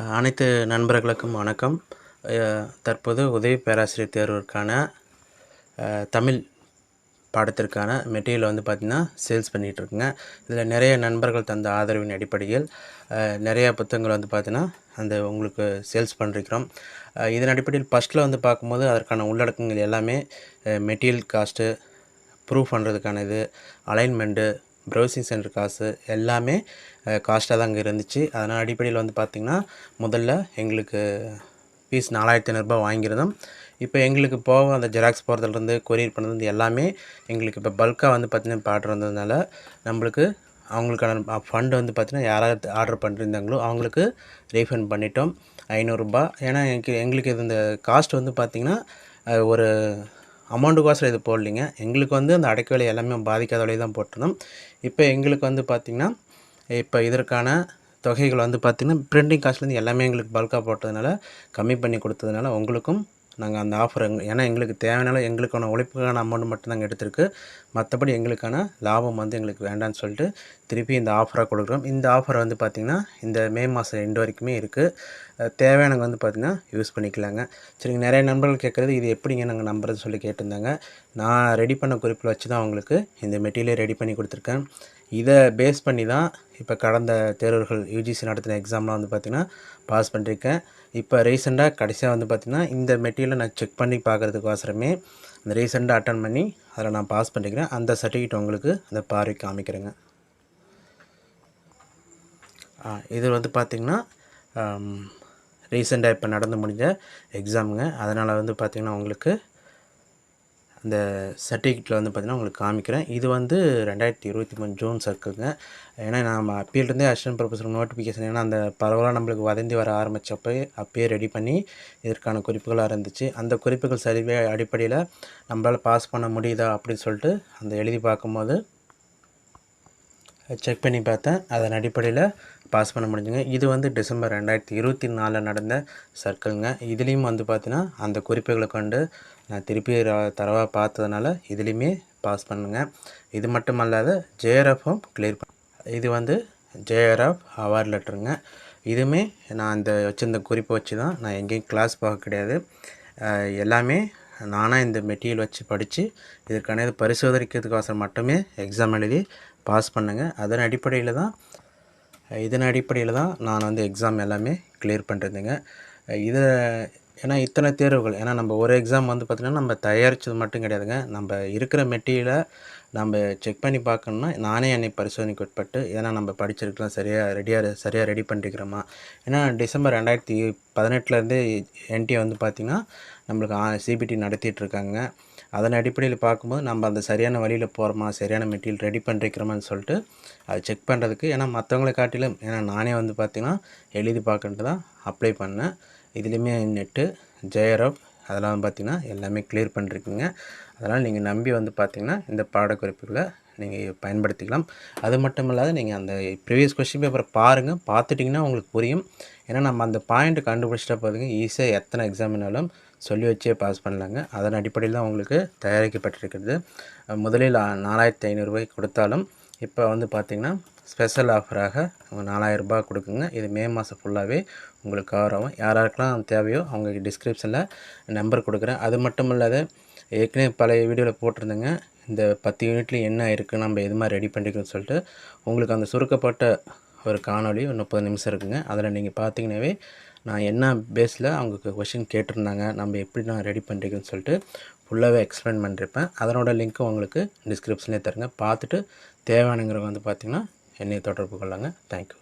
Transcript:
அனைத்து நண்பர்களுக்கும் வணக்கம். தற்போது உதவி பேராசிரியர் தேர்விற்கான தமிழ் பாடத்திற்கான மெட்டீரியல் வந்து பார்த்திங்கன்னா சேல்ஸ் பண்ணிகிட்ருக்குங்க இதில் நிறைய நண்பர்கள் தந்த ஆதரவின் அடிப்படையில் நிறையா நிறைய புத்தகங்கள் வந்து பார்த்திங்கன்னா அந்த உங்களுக்கு சேல்ஸ் பண்ணிருக்கிறோம். இதன் அடிப்படையில் ஃபஸ்ட்டில் வந்து பார்க்கும்போது அதற்கான உள்ளடக்கங்கள் எல்லாமே மெட்டீரியல் காஸ்ட்டு ப்ரூஃப் பண்ணுறதுக்கான இது அலைன்மெண்ட்டு ப்ரௌசிங் சென்டர் காசு எல்லாமே காஸ்ட்டாக தான் அங்கே இருந்துச்சு. அதனால் அடிப்படையில் வந்து பார்த்திங்கன்னா முதல்ல எங்களுக்கு ஃபீஸ் நாலாயிரத்தி ஐநூறுரூபா வாங்கியிருந்தோம். இப்போ எங்களுக்கு போக அந்த ஜெராக்ஸ் போகிறதுலேருந்து கொரியர் பண்ணுறது எல்லாமே எங்களுக்கு இப்போ பல்காக வந்து பார்த்திங்கன்னா இப்போ ஆர்டர் வந்ததுனால நம்மளுக்கு அவங்களுக்கான ஃபண்டு வந்து பார்த்திங்கன்னா யாராவது ஆர்டர் பண்ணியிருந்தாங்களோ அவங்களுக்கு ரீஃபண்ட் பண்ணிட்டோம். ஐநூறுரூபா ஏன்னா எங்களுக்கு எங்களுக்கு இது இந்த காஸ்ட் வந்து பார்த்திங்கன்னா ஒரு அமௌண்ட்டு இது போடலிங்க. எங்களுக்கு வந்து அந்த அடைக்க விலை எல்லாமே பாதிக்காத விலை தான் போட்டிருந்தோம். இப்போ எங்களுக்கு வந்து பார்த்திங்கன்னா இப்போ இதற்கான தொகைகள் வந்து பார்த்திங்கன்னா பிரிண்டிங் காஸ்ட்லேருந்து எல்லாமே எங்களுக்கு பல்காக போட்டதுனால கம்மி பண்ணி கொடுத்ததுனால உங்களுக்கும் நாங்கள் அந்த ஆஃபர் எங்க ஏன்னா எங்களுக்கு தேவையான எங்களுக்கான உழைப்புக்கான அமௌண்ட் மட்டும் நாங்கள் எடுத்திருக்கு. மற்றபடி எங்களுக்கான லாபம் வந்து எங்களுக்கு வேண்டாம்னு சொல்லிட்டு திருப்பி இந்த ஆஃபராக கொடுக்குறோம். இந்த ஆஃபர் வந்து பார்த்திங்கன்னா இந்த மே மாதம் ரெண்டு வரைக்குமே இருக்குது தேவையானவங்க வந்து பார்த்திங்கன்னா யூஸ் பண்ணிக்கலாங்க. சரிங்க நிறைய நண்பர்கள் கேட்குறது இது எப்படிங்க நாங்கள் நம்புறது சொல்லி கேட்டிருந்தாங்க. நான் ரெடி பண்ண குறிப்பில் வச்சு தான் உங்களுக்கு இந்த மெட்டீரியல் ரெடி பண்ணி கொடுத்துருக்கேன். இதை பேஸ் பண்ணி தான் இப்போ கடந்த தேர்வர்கள் யூஜிசி நடத்தின எக்ஸாம்லாம் வந்து பார்த்திங்கன்னா பாஸ் பண்ணியிருக்கேன் இப்போ ரீசெண்டாக கடைசியாக வந்து பார்த்திங்கன்னா இந்த மெட்டீரியலை நான் செக் பண்ணி பார்க்குறதுக்கோசரமே அந்த ரீசெண்டாக அட்டன் பண்ணி அதில் நான் பாஸ் பண்ணிக்கிறேன். அந்த சர்டிஃபிகேட் உங்களுக்கு அந்த பார்வை காமிக்கிறேங்க. இது வந்து பார்த்திங்கன்னா ரீசெண்டாக இப்போ நடந்து முடிஞ்ச எக்ஸாமுங்க அதனால் வந்து பார்த்திங்கன்னா உங்களுக்கு அந்த சர்டிஃபிகேட்டில் வந்து பார்த்திங்கன்னா உங்களுக்கு காமிக்கிறேன். இது வந்து ரெண்டாயிரத்தி இருபத்தி மூணு ஜூன் சர்க்குங்க ஏன்னா நம்ம அப்பீல்ருந்தே அசிஸ்டன்ட் ப்ரொஃபஸர் நோட்டிஃபிகேஷன் ஏன்னா அந்த பரவலாக நம்மளுக்கு வதந்தி வர ஆரம்பித்தப்போ அப்பயே ரெடி பண்ணி இதற்கான குறிப்புகளாக இருந்துச்சு. அந்த குறிப்புகள் சரிவே அடிப்படையில் நம்மளால் பாஸ் பண்ண முடியுதா அப்படின்னு சொல்லிட்டு அந்த எழுதி பார்க்கும்போது செக் பண்ணி பார்த்தேன். அதன் அடிப்படையில் பாஸ் பண்ண முடிஞ்சுங்க. இது வந்து டிசம்பர் ரெண்டாயிரத்தி இருபத்தி நாலில் நடந்த சர்க்கிள்ங்க இதுலேயும் வந்து பார்த்தீங்கன்னா அந்த குறிப்புகளை கொண்டு நான் திருப்பி தரவாக தரவா பார்த்ததுனால இதுலேயுமே பாஸ் பண்ணுங்க. இது மட்டும் அல்லாத ஜேஆர்எஃப்பும் கிளியர் பண்ண இது வந்து ஜேஆர்எஃப் அவார்ட் லெட்டருங்க இதுவுமே நான் இந்த வச்சுருந்த குறிப்பை வச்சு தான் நான் எங்கேயும் கிளாஸ் போக கிடையாது. எல்லாமே நானாக இந்த மெட்டீரியல் வச்சு படித்து இதற்கான இது பரிசோதனைக்கிறதுக்கோசரம் மட்டுமே எக்ஸாம் எழுதி பாஸ் பண்ணுங்க. அதன் அடிப்படையில் தான் இதன் அடிப்படையில் தான் நான் வந்து எக்ஸாம் எல்லாமே கிளியர் பண்ணுறதுங்க இதை ஏன்னா இத்தனை தேர்வுகள் ஏன்னா நம்ம ஒரு எக்ஸாம் வந்து பார்த்திங்கன்னா நம்ம தயாரித்தது மட்டும் கிடையாதுங்க. நம்ம இருக்கிற மெட்டீரியலை நம்ம செக் பண்ணி பார்க்கணுன்னா நானே என்னை பரிசோதனைக்கு உட்பட்டு ஏன்னா நம்ம படிச்சிருக்கலாம் சரியாக ரெடியாக சரியாக ரெடி பண்ணிருக்கிறோமா? ஏன்னா டிசம்பர் ரெண்டாயிரத்தி பதினெட்டுலேருந்து என்டி வந்து பார்த்திங்கன்னா நம்மளுக்கு சிபிடி நடத்திட்டு இருக்காங்க அதன் அடிப்படையில் பார்க்கும்போது நம்ம அந்த சரியான வழியில் போகிறோமா சரியான மெட்டீரியல் ரெடி பண்ணிருக்கிறோமான்னு சொல்லிட்டு அதை செக் பண்ணுறதுக்கு ஏன்னா மற்றவங்களை காட்டிலும் ஏன்னா நானே வந்து பார்த்திங்கன்னா எழுதி பார்க்கன்ட்டு தான் அப்ளை பண்ணேன். இதுலேயுமே நெட்டு ஜெயரப் அதெல்லாம் பார்த்திங்கன்னா எல்லாமே கிளியர் பண்ணிருக்குங்க. அதனால் நீங்கள் நம்பி வந்து பார்த்திங்கன்னா இந்த பாடக்குறிப்புகளை நீங்கள் பயன்படுத்திக்கலாம். அது மட்டும் இல்லாத நீங்கள் அந்த ப்ரீவியஸ் கொஸ்டின் பேப்பரை பாருங்கள் பார்த்துட்டிங்கன்னா உங்களுக்கு புரியும். ஏன்னா நம்ம அந்த பாயிண்ட்டை கண்டுபிடிச்சிட்டா போதுங்க ஈஸியாக எத்தனை எக்ஸாமினாலும் சொல்லி வச்சே பாஸ் பண்ணலாங்க. அதன் அடிப்படையில் தான் உங்களுக்கு தயாரிக்கப்பட்டிருக்கிறது. முதலில் நாலாயிரத்தி ஐநூறுரூவாய்க்கு கொடுத்தாலும் இப்போ வந்து பார்த்திங்கன்னா ஸ்பெஷல் ஆஃபராக நாலாயிரரூபா கொடுக்குங்க. இது மே மாதம் ஃபுல்லாகவே உங்களுக்கு கவர் ஆகும். யார் யாருக்கெல்லாம் தேவையோ அவங்க டிஸ்கிரிப்ஷனில் நம்பர் கொடுக்குறேன். அது மட்டும் இல்லாத ஏற்கனவே பழைய வீடியோவில் போட்டிருந்தேங்க. இந்த பத்து யூனிட்ல என்ன இருக்குது நம்ம எது மாதிரி ரெடி பண்ணிக்கணும்னு சொல்லிட்டு உங்களுக்கு அந்த சுருக்கப்பட்ட ஒரு காணொலி ஒரு முப்பது நிமிஷம் இருக்குங்க. அதில் நீங்கள் பார்த்தீங்கன்னாவே நான் என்ன பேஸில் அவங்களுக்கு கொஷின் கேட்டிருந்தாங்க நம்ம எப்படி நான் ரெடி பண்ணுறீங்கன்னு சொல்லிட்டு ஃபுல்லாகவே எக்ஸ்பிளைன் பண்ணியிருப்பேன் அதனோட லிங்க்கும் உங்களுக்கு டிஸ்கிரிப்ஷன்லேயே தருங்க. பார்த்துட்டு தேவையானங்கிறவங்க வந்து பார்த்திங்கன்னா என்னை தொடர்பு கொள்ளாங்க. தேங்க்யூ